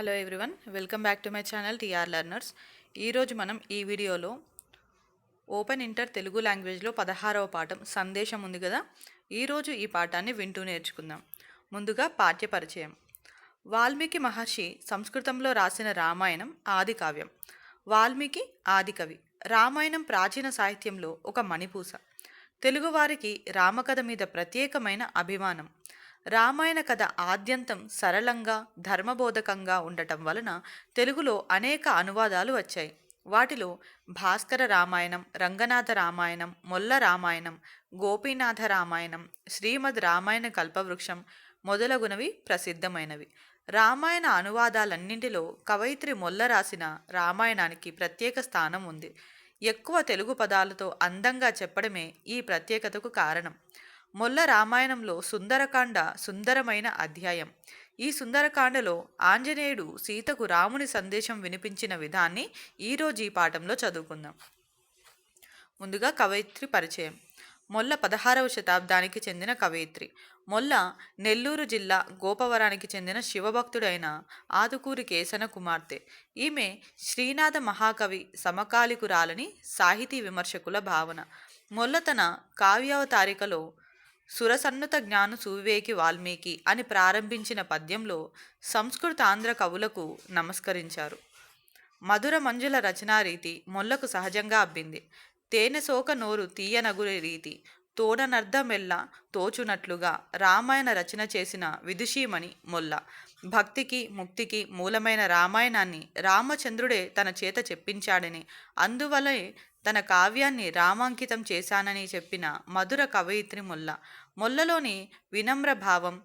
Hello everyone welcome back to my channel TR learners. ఈరోజు మనం ఈ వీడియోలో ఓపెన్ ఇంటర్ తెలుగు లాంగ్వేజ్లో పదహారవ పాఠం సందేశం ఉంది కదా? ఈరోజు ఈ పాఠాన్ని వింటూ నేర్చుకుందాం. ముందుగా పాఠ్య పరిచయం. వాల్మీకి మహర్షి సంస్కృతంలో రాసిన రామాయణం ఆది కావ్యం. వాల్మీకి ఆదికవి రామాయణం ప్రాచీన సాహిత్యంలో ఒక మణిపూస. తెలుగువారికి రామకథ మీద ప్రత్యేకమైన అభిమానం. రామాయణ కథ ఆద్యంతం సరళంగా ధర్మబోధకంగా ఉండటం వలన తెలుగులో అనేక అనువాదాలు వచ్చాయి. వాటిలో భాస్కర రామాయణం రంగనాథ రామాయణం మొల్ల రామాయణం గోపీనాథ రామాయణం శ్రీమద్ రామాయణ కల్పవృక్షం మొదలగునవి ప్రసిద్ధమైనవి. రామాయణ అనువాదాలన్నింటిలో కవయిత్రి మొల్ల రాసిన రామాయణానికి ప్రత్యేక స్థానం ఉంది. ఎక్కువ తెలుగు పదాలతో అందంగా చెప్పడమే ఈ ప్రత్యేకతకు కారణం. మొల్ల రామాయణంలో సుందరకాండ సుందరమైన అధ్యాయం. ఈ సుందరకాండలో ఆంజనేయుడు సీతకు రాముని సందేశం వినిపించిన విధాన్ని ఈరోజు ఈ పాఠంలో చదువుకుందాం. ముందుగా కవయిత్రి పరిచయం. మొల్ల పదహారవ శతాబ్దానికి చెందిన కవయిత్రి. మొల్ల నెల్లూరు జిల్లా గోపవరానికి చెందిన శివభక్తుడైన ఆదుకూరి కేసన కుమార్తె. ఈమె శ్రీనాథ మహాకవి సమకాలికురాలని సాహితీ విమర్శకుల భావన. మొల్ల తన కావ్యావతారికలో సురసన్నత జ్ఞాను సువివేకి వాల్మీకి అని ప్రారంభించిన పద్యంలో సంస్కృతాంధ్ర కవులకు నమస్కరించారు. మధుర మంజుల రచనా రీతి మొల్లకు సహజంగా అబ్బింది. తేనె సోక నోరు తీయనగురి రీతి తోడనర్ధమెల్ల తోచునట్లుగా రామాయణ రచన చేసిన విదుషీమణి మొల్ల భక్తికి ముక్తికి మూలమైన రామాయణాన్ని రామచంద్రుడే తన చేత చెప్పించాడని అందువలే తన కావ్యాన్ని రామాంకితం చేశానని చెప్పిన మధుర కవయిత్రి మొల్ల. మొల్లలోని వినమ్ర భావం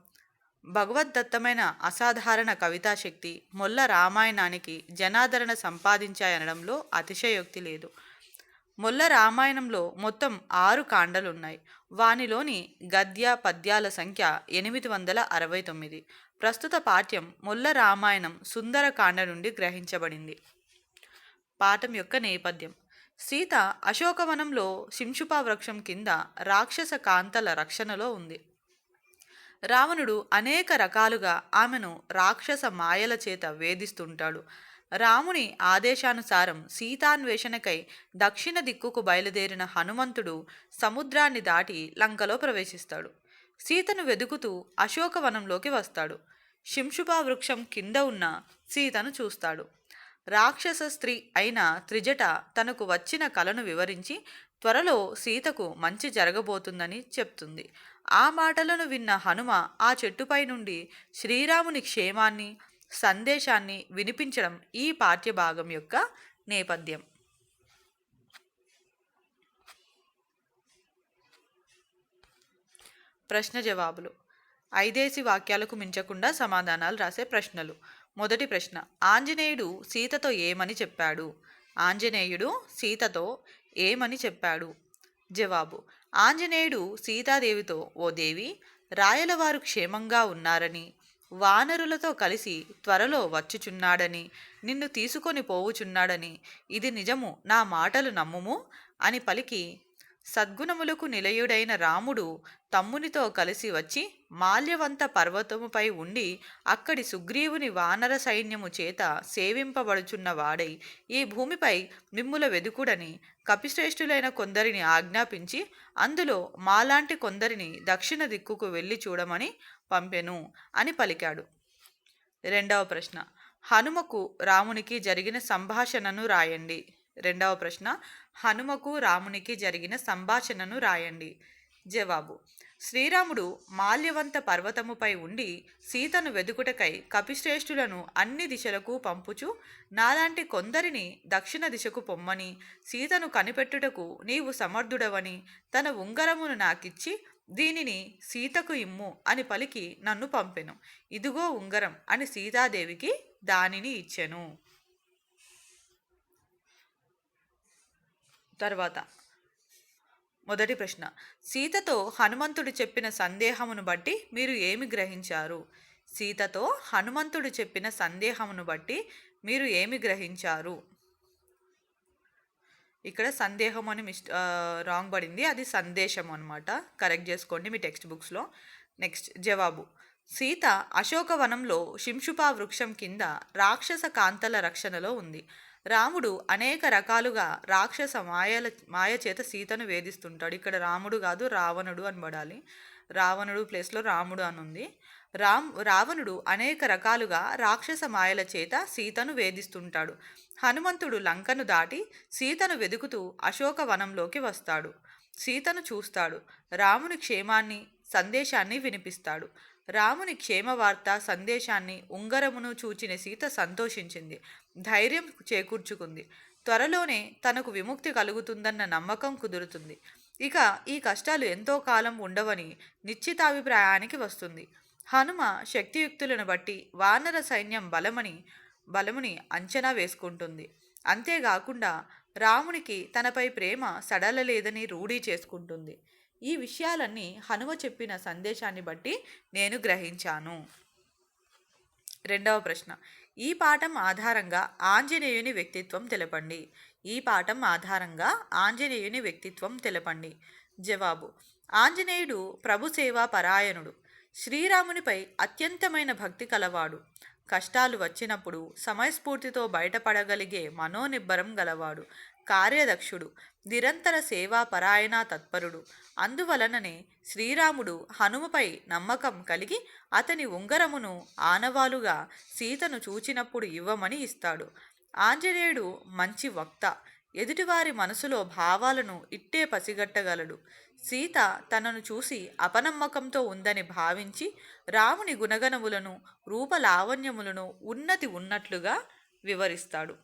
భగవద్దత్తమైన అసాధారణ కవితాశక్తి మొల్ల రామాయణానికి జనాదరణ సంపాదించాయనడంలో అతిశయోక్తి లేదు. మొల్ల రామాయణంలో మొత్తం ఆరు కాండలున్నాయి. వానిలోని గద్య పద్యాల సంఖ్య ఎనిమిది వందల అరవై తొమ్మిది. ప్రస్తుత పాఠ్యం మొల్ల రామాయణం సుందరకాండ నుండి గ్రహించబడింది. పాఠం యొక్క నేపథ్యం. సీత అశోకవనంలో శింషుపా వృక్షం కింద రాక్షస కాంతల రక్షణలో ఉంది. రావణుడు అనేక రకాలుగా ఆమెను రాక్షస మాయల చేత వేధిస్తుంటాడు. రాముని ఆదేశానుసారం సీతాన్వేషణకై దక్షిణ దిక్కుకు బయలుదేరిన హనుమంతుడు సముద్రాన్ని దాటి లంకలో ప్రవేశిస్తాడు. సీతను వెదుకుతూ అశోకవనంలోకి వస్తాడు. శింషుపా వృక్షం కింద ఉన్న సీతను చూస్తాడు. రాక్షస స్త్రీ అయిన త్రిజట తనకు వచ్చిన కలను వివరించి త్వరలో సీతకు మంచి జరగబోతుందని చెప్తుంది. ఆ మాటలను విన్న హనుమ ఆ చెట్టుపై నుండి శ్రీరాముని క్షేమాన్ని సందేశాన్ని వినిపించడం ఈ పాఠ్యభాగం యొక్క నేపథ్యం. ప్రశ్న జవాబులు. ఐదేసి వాక్యాలకు మించకుండా సమాధానాలు రాసే ప్రశ్నలు. మొదటి ప్రశ్న ఆంజనేయుడు సీతతో ఏమని చెప్పాడు? ఆంజనేయుడు సీతతో ఏమని చెప్పాడు? జవాబు ఆంజనేయుడు సీతాదేవితో ఓ దేవి రాయలవారు క్షేమంగా ఉన్నారని వానరులతో కలిసి త్వరలో వచ్చుచున్నాడని నిన్ను తీసుకొని పోవుచున్నాడని ఇది నిజము నా మాటలు నమ్ముము? అని పలికి సద్గుణములకు నిలయుడైన రాముడు తమ్మునితో కలిసి వచ్చి మాల్యవంత పర్వతముపై ఉండి అక్కడి సుగ్రీవుని వానర సైన్యము చేత సేవింపబడుచున్న వాడై ఈ భూమిపై మిమ్ముల వెదుకుడని కపిశ్రేష్ఠులైన కొందరిని ఆజ్ఞాపించి అందులో మాలాంటి కొందరిని దక్షిణ దిక్కుకు వెళ్ళి చూడమని పంపెను అని పలికాడు. రెండవ ప్రశ్న హనుమకు రామునికి జరిగిన సంభాషణను రాయండి. రెండవ ప్రశ్న హనుమకు రామునికి జరిగిన సంభాషణను రాయండి. జవాబు. శ్రీరాముడు మాల్యవంత పర్వతముపై ఉండి సీతను వెదుకుటకై కపిశ్రేష్ఠులను అన్ని దిశలకు పంపుచు నాలాంటి కొందరిని దక్షిణ దిశకు పొమ్మని సీతను కనిపెట్టుటకు నీవు సమర్థుడవని తన ఉంగరమును నాకిచ్చి దీనిని సీతకు ఇమ్ము అని పలికి నన్ను పంపెను. ఇదిగో ఉంగరం అని సీతాదేవికి దానిని ఇచ్చెను. తర్వాత మొదటి ప్రశ్న. సీతతో హనుమంతుడు చెప్పిన సందేహమును బట్టి మీరు ఏమి గ్రహించారు? సీతతో హనుమంతుడు చెప్పిన సందేహమును బట్టి మీరు ఏమి గ్రహించారు? ఇక్కడ సందేహం అని మిస్ రాంగ్ పడింది. అది సందేశం అనమాట కరెక్ట్ చేసుకోండి మీ టెక్స్ట్ బుక్స్లో. నెక్స్ట్ జవాబు. సీత అశోకవనంలో శింషుపా వృక్షం కింద రాక్షస కాంతల రక్షణలో ఉంది. రాముడు అనేక రకాలుగా రాక్షస మాయల మాయ చేత సీతను వేధిస్తుంటాడు. ఇక్కడ రాముడు కాదు రావణుడు అనబడాలి. రావణుడు ప్లేస్లో రాముడు అని ఉంది రామ్ రావణుడు అనేక రకాలుగా రాక్షస మాయల చేత సీతను వేధిస్తుంటాడు. హనుమంతుడు లంకను దాటి సీతను వెదుకుతూ అశోకవనంలోకి వస్తాడు. సీతను చూస్తాడు. రాముని క్షేమాన్ని సందేశాన్ని వినిపిస్తాడు. రాముని క్షేమ వార్త సందేశాన్ని ఉంగరమును చూచిన సీత సంతోషించింది. ధైర్యం చేకూర్చుకుంది. త్వరలోనే తనకు విముక్తి కలుగుతుందన్న నమ్మకం కుదురుతుంది. ఇక ఈ కష్టాలు ఎంతో కాలం ఉండవని నిశ్చితాభిప్రాయానికి వస్తుంది. హనుమ శక్తియుక్తులను బట్టి వానర సైన్యం బలమని బలముని అంచనా వేసుకుంటుంది. అంతేకాకుండా రామునికి తనపై ప్రేమ సడలలేదని రూఢీ చేసుకుంటుంది. ఈ విషయాలన్నీ హనుమ చెప్పిన సందేశాన్ని బట్టి నేను గ్రహించాను. రెండవ ప్రశ్న. ఈ పాఠం ఆధారంగా ఆంజనేయుని వ్యక్తిత్వం తెలపండి. ఈ పాఠం ఆధారంగా ఆంజనేయుని వ్యక్తిత్వం తెలపండి. జవాబు. ఆంజనేయుడు ప్రభుసేవా పరాయణుడు. శ్రీరామునిపై అత్యంతమైన భక్తి కలవాడు. కష్టాలు వచ్చినప్పుడు సమయస్ఫూర్తితో బయటపడగలిగే మనోనిబ్బరం గలవాడు. కార్యదక్షుడు. నిరంతర సేవాపరాయణ తత్పరుడు. అందువలననే శ్రీరాముడు హనుమపై నమ్మకం కలిగి అతని ఉంగరమును ఆనవాలుగా సీతను చూచినప్పుడు ఇవ్వమని ఇస్తాడు. ఆంజనేయుడు మంచి వక్త. ఎదుటివారి మనసులో భావాలను ఇట్టే పసిగట్టగలడు. సీత తనను చూసి అపనమ్మకంతో ఉందని భావించి రాముని గుణగణములను రూపలావణ్యములను ఉన్నతి ఉన్నట్లుగా వివరిస్తాడు.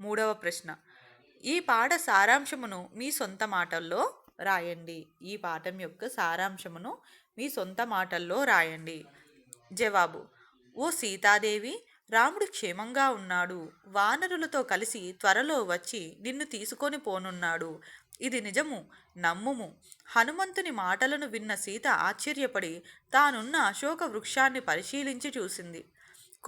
మూడవ ప్రశ్న. ఈ పాట సారాంశమును మీ సొంత మాటల్లో రాయండి. ఈ పాఠం యొక్క సారాంశమును మీ సొంత మాటల్లో రాయండి. జవాబు ఓ సీతాదేవి రాముడు క్షేమంగా ఉన్నాడు. వానరులతో కలిసి త్వరలో వచ్చి నిన్ను తీసుకొని పోనున్నాడు. ఇది నిజము నమ్ముము. హనుమంతుని మాటలను విన్న సీత ఆశ్చర్యపడి తానున్న అశోక వృక్షాన్ని పరిశీలించి చూసింది.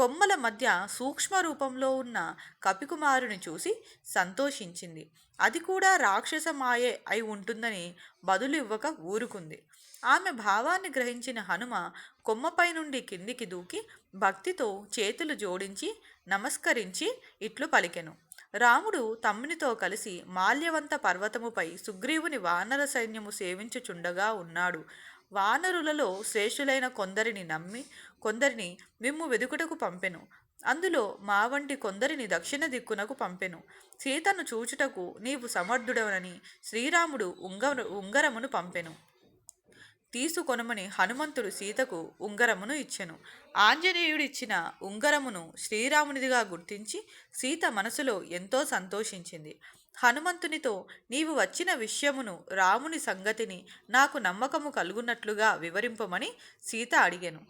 కొమ్మల మధ్య సూక్ష్మ రూపంలో ఉన్న కపికుమారుని చూసి సంతోషించింది. అది కూడా రాక్షస మాయే అయి ఉంటుందని బదులు ఇవ్వక ఊరుకుంది. ఆమె భావాన్ని గ్రహించిన హనుమ కొమ్మపై నుండి కిందికి దూకి భక్తితో చేతులు జోడించి నమస్కరించి ఇట్లు పలికెను. రాముడు తమ్మునితో కలిసి మాల్యవంత పర్వతముపై సుగ్రీవుని వానర సైన్యము సేవించుచుండగా ఉన్నాడు. వానరులలో శ్రేష్ఠులైన కొందరిని నమ్మి కొందరిని మిమ్ము వెదుకుటకు పంపెను. అందులో మా వంటి కొందరిని దక్షిణ దిక్కునకు పంపెను. సీతను చూచుటకు నీవు సమర్థుడవనని శ్రీరాముడు ఉంగ ఉంగరమును పంపెను. తీసుకొనమని హనుమంతుడు సీతకు ఉంగరమును ఇచ్చెను. ఆంజనేయుడిచ్చిన ఉంగరమును శ్రీరామునిదిగా గుర్తించి సీత మనసులో ఎంతో సంతోషించింది. హనుమంతునితో నీవు వచ్చిన విషయమును రాముని సంగతిని నాకు నమ్మకము కలుగున్నట్లుగా వివరింపమని సీత అడిగాను.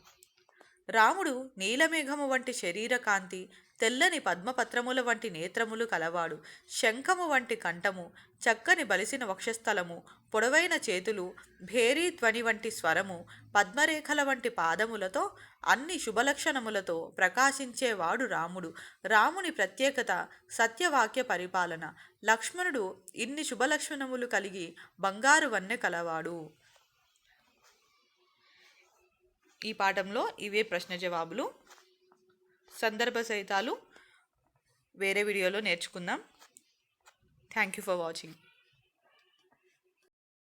రాముడు నీలమేఘము వంటి శరీరకాంతి తెల్లని పద్మపత్రముల వంటి నేత్రములు కలవాడు. శంఖము వంటి కంఠము చక్కని బలిసిన వక్షస్థలము పొడవైన చేతులు భేరీ ధ్వని వంటి స్వరము పద్మరేఖల వంటి పాదములతో అన్ని శుభలక్షణములతో ప్రకాశించేవాడు రాముడు. రాముని ప్రత్యేకత సత్యవాక్య పరిపాలన. లక్ష్మణుడు ఇన్ని శుభలక్షణములు కలిగి బంగారు వన్నె కలవాడు. ఈ పాఠంలో ఇవే ప్రశ్న జవాబులు. సందర్భ సహితాలు వేరే వీడియోలో నేర్చుకుందాం. Thank you for watching